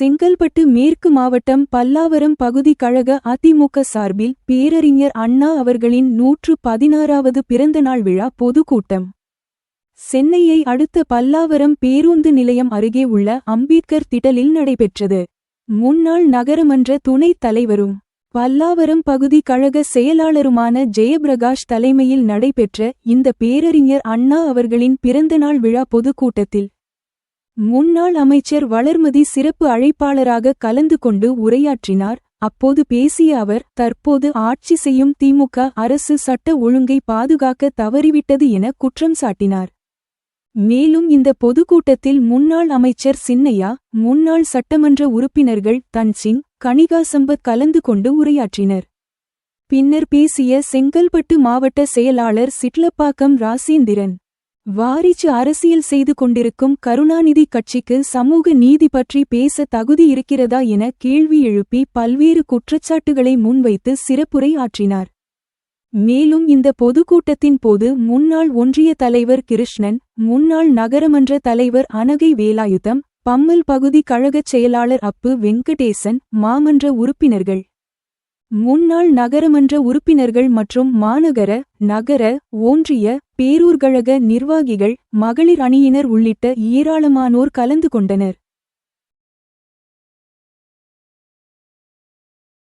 செங்கல்பட்டு மேற்கு மாவட்டம் பல்லாவரம் பகுதி கழக அதிமுக சார்பில் பேரறிஞர் அண்ணா அவர்களின் நூற்று பதினாறாவது பிறந்தநாள் விழா பொதுக்கூட்டம். சென்னையை அடுத்த பல்லாவரம் பேருந்து நிலையம் அருகே உள்ள அம்பேத்கர் திடலில் நடைபெற்றது. முன்னாள் நகரமன்ற துணைத் தலைவரும் பல்லாவரம் பகுதி கழக செயலாளருமான ஜெயபிரகாஷ் தலைமையில் நடைபெற்ற இந்த பேரறிஞர் அண்ணா அவர்களின் பிறந்தநாள் விழா பொதுக்கூட்டத்தில் முன்னாள் அமைச்சர் வளர்மதி சிறப்பு அழைப்பாளராக கலந்து கொண்டு உரையாற்றினார். அப்போது பேசிய அவர் தற்போது ஆட்சி செய்யும் திமுக அரசு சட்ட ஒழுங்கை பாதுகாக்க தவறிவிட்டது என குற்றம் சாட்டினார். மேலும் இந்த பொதுக்கூட்டத்தில் முன்னாள் அமைச்சர் சின்னையா முன்னாள் சட்டமன்ற உறுப்பினர்கள் தன்சிங் கனிகா சம்பத் கலந்து கொண்டு உரையாற்றினர். பின்னர் பேசிய செங்கல்பட்டு மாவட்ட செயலாளர் சிட்லப்பாக்கம் ராசேந்திரன். வாரிச்சு அரசியல் செய்து கொண்டிருக்கும் கருணாநிதி கட்சிக்கு சமூக நீதி பற்றி பேச தகுதி இருக்கிறதா என கேள்வி எழுப்பி பல்வேறு குற்றச்சாட்டுகளை முன்வைத்து சிறப்புரை ஆற்றினார். மேலும் இந்த பொதுக்கூட்டத்தின் போது முன்னாள் ஒன்றிய தலைவர் கிருஷ்ணன் முன்னாள் நகரமன்ற தலைவர் அனகை வேலாயுதம் பம்மல் பகுதி கழகச் செயலாளர் அப்பு வெங்கடேசன் மாமன்ற உறுப்பினர்கள் முன்னாள் நகரமன்ற உறுப்பினர்கள் மற்றும் மாநகர நகர ஒன்றிய பேரூர்கழக நிர்வாகிகள் மகளிர் அணியினர் உள்ளிட்ட ஏராளமானோர் கலந்து கொண்டனர்.